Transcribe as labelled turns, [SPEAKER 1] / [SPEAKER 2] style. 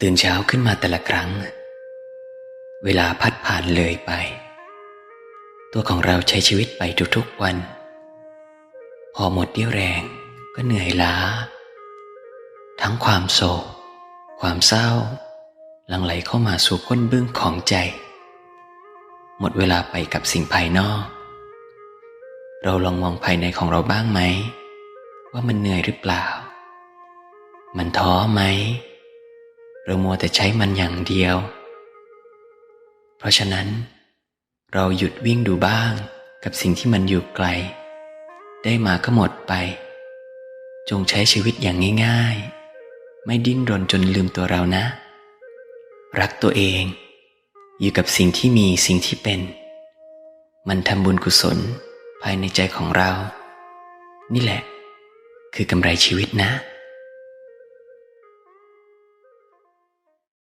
[SPEAKER 1] ตื่นเช้าขึ้นมาแต่ละครั้ง เวลาพัดผ่านเลยไป ตัวของเราใช้ชีวิตไปทุกๆวัน พอหมดเรี่ยวแรงก็เหนื่อยล้า ทั้งความโศก ความเศร้าหลังไหลเข้ามาสู่ก้นบึ้งของใจ หมดเวลาไปกับสิ่งภายนอก เราลองมองภายในของเราบ้างไหม ว่ามันเหนื่อยหรือเปล่า มันท้อไหม เรามัวแต่ใช้มันอย่างเดียว เพราะฉะนั้น เราหยุดวิ่งดูบ้างกับสิ่งที่มันอยู่ไกล ได้มาก็หมดไป จงใช้ชีวิตอย่างง่าย ๆ ไม่ดิ้นรนจนลืมตัวเรานะ รักตัวเอง อยู่กับสิ่งที่มีสิ่งที่เป็น มันทำบุญกุศลภายในใจของเรา นี่แหละ คือกำไรชีวิตนะ